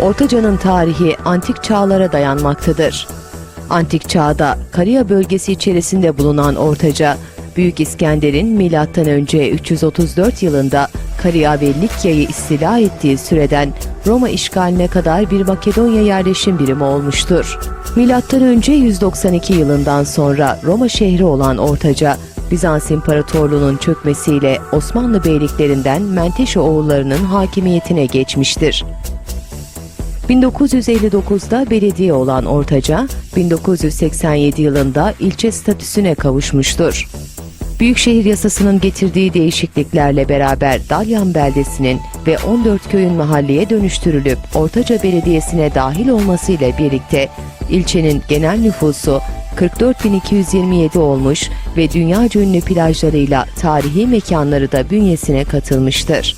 Ortaca'nın tarihi antik çağlara dayanmaktadır. Antik çağda Kariya bölgesi içerisinde bulunan Ortaca, Büyük İskender'in M.Ö. 334 yılında Kariya ve Likya'yı istila ettiği süreden Roma işgaline kadar bir Makedonya yerleşim birimi olmuştur. M.Ö. 192 yılından sonra Roma şehri olan Ortaca, Bizans İmparatorluğu'nun çökmesiyle Osmanlı beyliklerinden Menteşe oğullarının hakimiyetine geçmiştir. 1959'da belediye olan Ortaca, 1987 yılında ilçe statüsüne kavuşmuştur. Büyükşehir yasasının getirdiği değişikliklerle beraber Dalyan beldesinin ve 14 köyün mahalleye dönüştürülüp Ortaca Belediyesi'ne dahil olmasıyla birlikte ilçenin genel nüfusu 44.227 olmuş ve dünyaca ünlü plajlarıyla tarihi mekanları da bünyesine katılmıştır.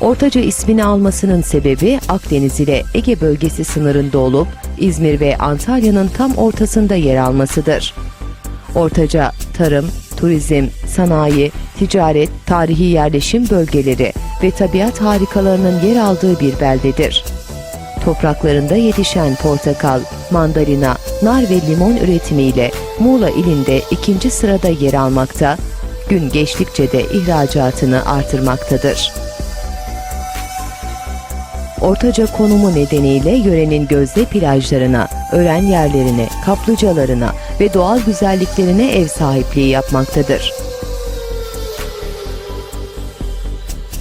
Ortaca ismini almasının sebebi Akdeniz ile Ege bölgesi sınırında olup İzmir ve Antalya'nın tam ortasında yer almasıdır. Ortaca tarım, turizm, sanayi, ticaret, tarihi yerleşim bölgeleri ve tabiat harikalarının yer aldığı bir beldedir. Topraklarında yetişen portakal, mandalina, nar ve limon üretimiyle Muğla ilinde ikinci sırada yer almakta, gün geçtikçe de ihracatını artırmaktadır. Ortaca konumu nedeniyle yörenin gözde plajlarına, öğren yerlerine, kaplıcalarına ve doğal güzelliklerine ev sahipliği yapmaktadır.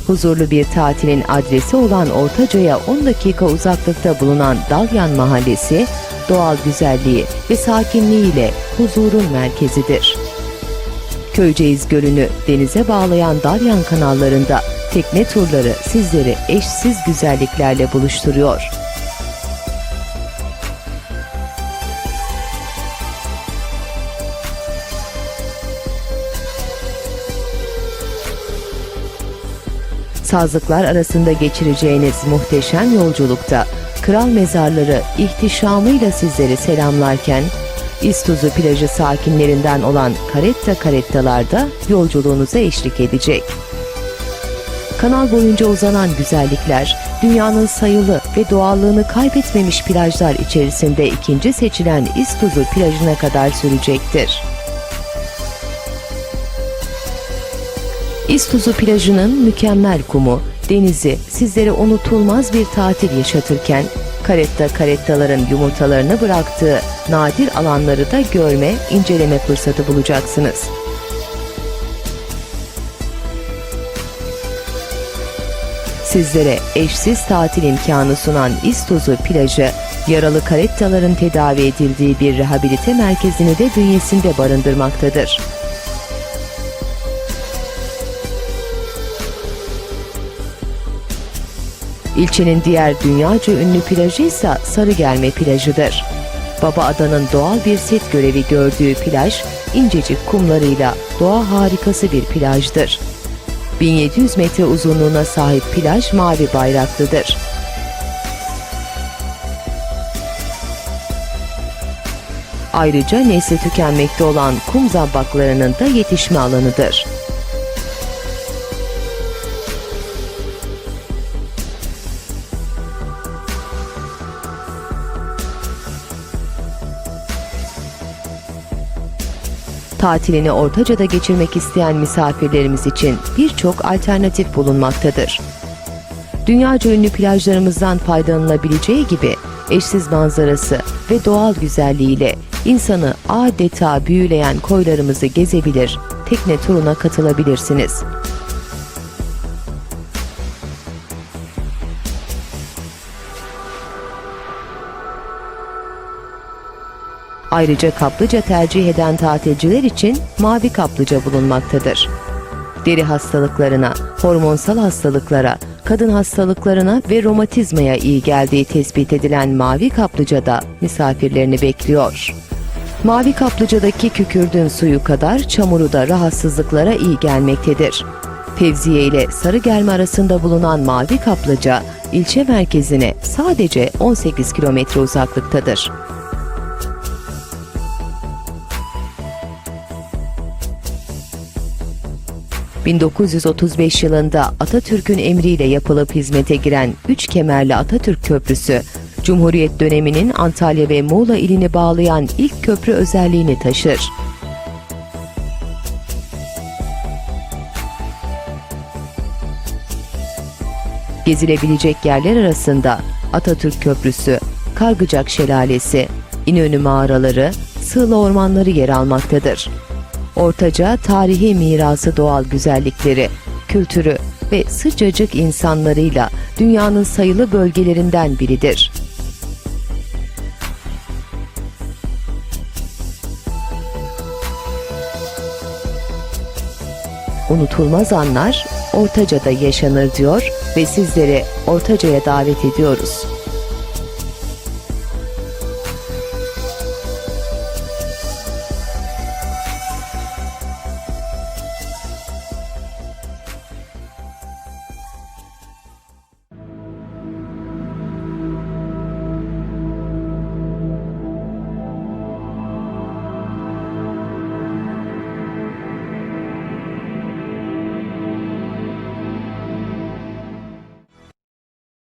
Huzurlu bir tatilin adresi olan Ortaca'ya 10 dakika uzaklıkta bulunan Dalyan Mahallesi, doğal güzelliği ve sakinliğiyle huzurun merkezidir. Köyceğiz Gölü'nü denize bağlayan Dalyan kanallarında tekne turları sizleri eşsiz güzelliklerle buluşturuyor. Sazlıklar arasında geçireceğiniz muhteşem yolculukta kral mezarları ihtişamıyla sizleri selamlarken İstuzu plajı sakinlerinden olan karetta karettalarda yolculuğunuza eşlik edecek. Kanal boyunca uzanan güzellikler, dünyanın sayılı ve doğallığını kaybetmemiş plajlar içerisinde ikinci seçilen İstuzu plajına kadar sürecektir. İstuzu plajının mükemmel kumu, denizi sizlere unutulmaz bir tatil yaşatırken, karetta karettaların yumurtalarını bıraktığı nadir alanları da görme, inceleme fırsatı bulacaksınız. Sizlere eşsiz tatil imkanı sunan İstuzu plajı, yaralı karettaların tedavi edildiği bir rehabilite merkezini de bünyesinde barındırmaktadır. İlçenin diğer dünyaca ünlü plajı ise Sarıgelme plajıdır. Baba Adanın doğal bir set görevi gördüğü plaj, incecik kumlarıyla doğa harikası bir plajdır. 1700 metre uzunluğuna sahip plaj mavi bayraklıdır. Ayrıca nesli tükenmekte olan kum zambaklarının da yetişme alanıdır. Tatilini Ortaca'da geçirmek isteyen misafirlerimiz için birçok alternatif bulunmaktadır. Dünyaca ünlü plajlarımızdan faydalanılabileceği gibi eşsiz manzarası ve doğal güzelliğiyle insanı adeta büyüleyen koylarımızı gezebilir, tekne turuna katılabilirsiniz. Ayrıca kaplıca tercih eden tatilciler için mavi kaplıca bulunmaktadır. Deri hastalıklarına, hormonsal hastalıklara, kadın hastalıklarına ve romatizmaya iyi geldiği tespit edilen mavi kaplıca da misafirlerini bekliyor. Mavi kaplıcadaki kükürdün suyu kadar çamuru da rahatsızlıklara iyi gelmektedir. Fevziye ile Sarıgelme arasında bulunan Mavi Kaplıca, ilçe merkezine sadece 18 kilometre uzaklıktadır. 1935 yılında Atatürk'ün emriyle yapılıp hizmete giren 3 kemerli Atatürk Köprüsü, Cumhuriyet döneminin Antalya ve Muğla ilini bağlayan ilk köprü özelliğini taşır. Gezilebilecek yerler arasında Atatürk Köprüsü, Kargıcak Şelalesi, İnönü mağaraları, Sığla ormanları yer almaktadır. Ortaca tarihi mirası doğal güzellikleri, kültürü ve sıcacık insanlarıyla dünyanın sayılı bölgelerinden biridir. Unutulmaz anlar Ortaca'da yaşanır diyor ve sizleri Ortaca'ya davet ediyoruz.